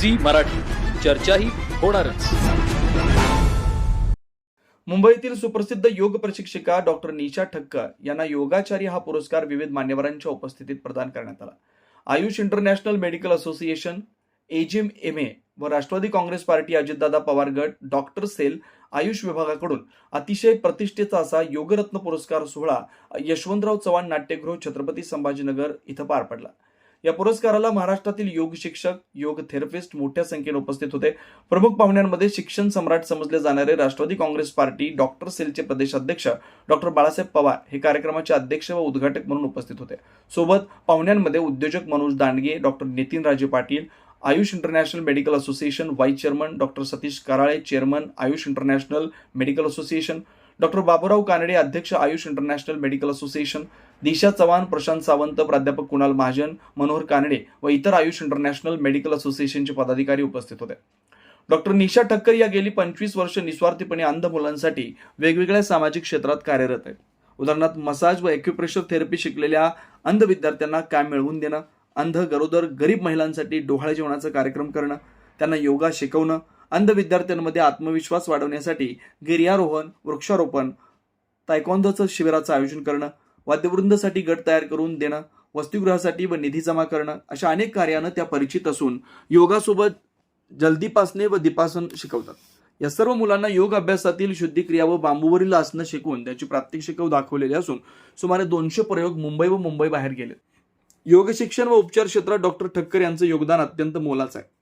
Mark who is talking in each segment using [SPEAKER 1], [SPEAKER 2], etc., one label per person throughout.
[SPEAKER 1] Zee Marathi. चर्चाही होणारच.
[SPEAKER 2] मुंबईतील सुप्रसिद्ध योग प्रशिक्षिका डॉक्टर निशा ठक्कर यांना योगाचार्य हा पुरस्कार विविध मान्यवरांच्या उपस्थितीत प्रदान करण्यात आला. आयुष इंटरनॅशनल मेडिकल असोसिएशन एजिम एम ए व राष्ट्रवादी काँग्रेस पार्टी अजितदादा पवार गट डॉक्टर सेल आयुष विभागाकडून अतिशय प्रतिष्ठेचा असा योगरत्न पुरस्कार सोहळा यशवंतराव चव्हाण नाट्यगृह छत्रपती संभाजीनगर इथं पार पडला. या पुरस्काराला महाराष्ट्रातील योग शिक्षक योग थेरपिस्ट मोठ्या संख्येने उपस्थित होते. प्रमुख पाहुण्यांमध्ये शिक्षण सम्राट समजले जाणारे राष्ट्रवादी काँग्रेस पार्टी डॉक्टर सेलचे प्रदेशाध्यक्ष डॉक्टर बाळासाहेब पवार हे कार्यक्रमाचे अध्यक्ष व उद्घाटक म्हणून उपस्थित होते. सोबत पाहुण्यांमध्ये उद्योजक Manoj Dandge doctor Nitin Raje Patil Ayush international medical association vice chairman doctor Satish Karale chairman Ayush international medical association doctor Baburao Kanade अध्यक्ष Ayush international medical association Disha Chavan Prashant Sawant प्राध्यापक कुणाल महाजन मनोहर कानडे व इतर आयुष इंटरनॅशनल मेडिकल असोसिएशनचे पदाधिकारी उपस्थित होते. Doctor निशा ठक्कर या गेली पंचवीस वर्ष निस्वार्थीपणे अंध मुलांसाठी वेगवेगळ्या सामाजिक क्षेत्रात कार्यरत आहेत. उदाहरणार्थ मसाज व एक्युप्रेशर थेरपी शिकलेल्या अंध विद्यार्थ्यांना काम मिळवून देणं अंध गरोदर गरीब महिलांसाठी डोहाळे जेवणाचा कार्यक्रम करणं त्यांना योगा शिकवणं अंध विद्यार्थ्यांमध्ये आत्मविश्वास वाढवण्यासाठी गिर्यारोहण वृक्षारोपण तायकॉन्दोचं शिबिराचं आयोजन करणं वाद्यवृंदसाठी गट तयार करून देणं वसतिगृहासाठी व निधी जमा करणं अशा अनेक कार्यानं त्या परिचित असून योगासोबत जलदीपासने व दीपासन शिकवतात. या सर्व मुलांना योग अभ्यासातील शुद्धिक्रिया व बांबूवरील आसनं शिकवून त्याची प्रात्यक्षिकं दाखवलेली असून सुमारे दोनशे प्रयोग मुंबई व मुंबई बाहेर गेले. योग शिक्षण व उपचार क्षेत्रात डॉक्टर ठक्कर यांचं योगदान अत्यंत मोलाचं आहे.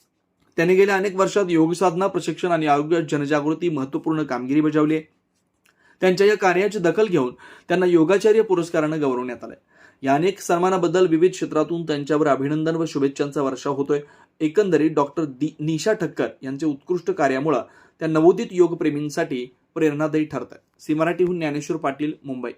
[SPEAKER 2] त्यांनी गेल्या अनेक वर्षात योगसाधना प्रशिक्षण आणि आरोग्य जनजागृती महत्त्वपूर्ण कामगिरी बजावली आहे. त्यांच्या या कार्याची दखल घेऊन त्यांना योगाचार्य पुरस्कारानं गौरवण्यात आलं या अनेक सन्मानाबद्दल विविध क्षेत्रातून त्यांच्यावर अभिनंदन व शुभेच्छांचा वर्षाव होतोय. एकंदरीत डॉक्टर निशा ठक्कर यांचे उत्कृष्ट कार्यामुळं त्या नवोदित योगप्रेमींसाठी प्रेरणादायी ठरत आहेत सी मराठीहून ज्ञानेश्वर पाटील मुंबई.